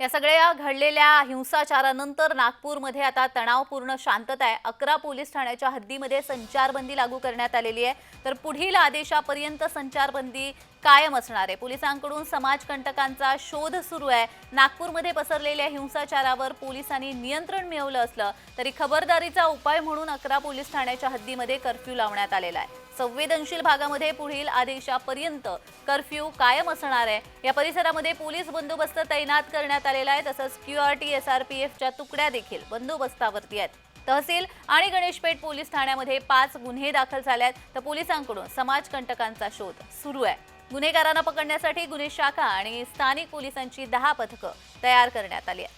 या सगळ्या घडलेल्या हिंसाचारानंतर नागपूरमध्ये आता तणावपूर्ण शांतता आहे. अकरा पोलीस ठाण्याच्या हद्दीमध्ये संचारबंदी लागू करण्यात आलेली आहे. तर पुढील आदेशापर्यंत संचारबंदी कायम असणार आहे. पोलिसांकडून समाजकंटकांचा शोध सुरू आहे. नागपूरमध्ये पसरलेल्या हिंसाचारावर पोलिसांनी नियंत्रण मिळवलं असलं तरी खबरदारीचा उपाय म्हणून अकरा पोलीस ठाण्याच्या हद्दीमध्ये कर्फ्यू लावण्यात आलेला आहे. संवेदनशील भागामध्ये पुढील आदेशापर्यंत कर्फ्यू कायम असणार आहे. या परिसरामध्ये पोलीस बंदोबस्त तैनात करण्यात आलेला आहे तसंच क्यूआरटी एफच्या तुकड्या देखील बंदोबस्तावरती आहेत. तहसील आणि गणेशपेठ पोलीस ठाण्यामध्ये पाच गुन्हे दाखल झाल्यात. तर पोलिसांकडून समाजकंटकांचा शोध सुरू आहे. गुन्हेगारांना पकडण्यासाठी गुन्हे शाखा आणि स्थानिक पोलिसांची दहा पथकं तयार करण्यात आली आहेत.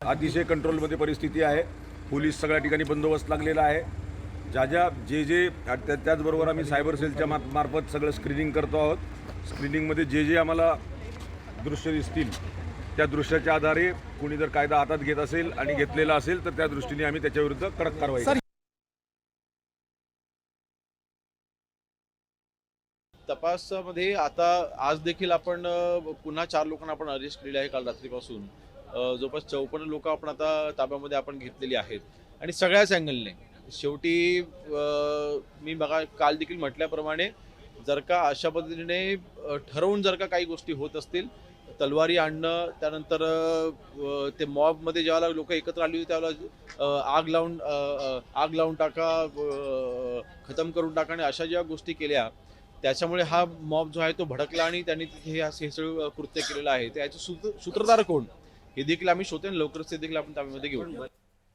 अतिशय कंट्रोलमध्ये परिस्थिती आहे. पोलीस सगळ्या ठिकाणी बंदोबस्त लागलेला आहे. ज्या ज्या जे जे त्याचबरोबर आम्ही सायबर सेलच्या मा मार्फत सगळं स्क्रीनिंग करतो आहोत. स्क्रीनिंगमध्ये जे जे आम्हाला दृश्य दिसतील त्या दृश्याच्या आधारे कोणी जर कायदा हातात घेत असेल आणि घेतलेला असेल तर त्या दृष्टीने आम्ही त्याच्याविरुद्ध कडक कारवाई तपासामध्ये आता आज देखील आपण पुन्हा चार लोकांना आपण अरेस्ट केलेले आहे काल रात्रीपासून. जवळपास चौपन्न लोक आपण आता ताब्यामध्ये आपण घेतलेली आहेत. आणि सगळ्याच अँगलने शेवटी मी बघा काल देखील म्हटल्याप्रमाणे जर का अशा पद्धतीने ठरवून जर का काही गोष्टी होत असतील तलवारी आणणं त्यानंतर ते मॉबमध्ये ज्यावेळेला लोक एकत्र आली होती त्यावेळेला आग लावून आग लावून टाका खतम करून टाका आणि अशा ज्या गोष्टी केल्या त्याच्यामुळे हा मॉब जो आहे तो भडकला आणि त्यांनी तिथे हे सगळं कृत्य केलेलं आहे. त्याचे सूत्र सूत्रधार कोण? हे देखील आम्ही शोधतो आणि लवकरच ते देखील आपण ताब्यामध्ये घेऊ.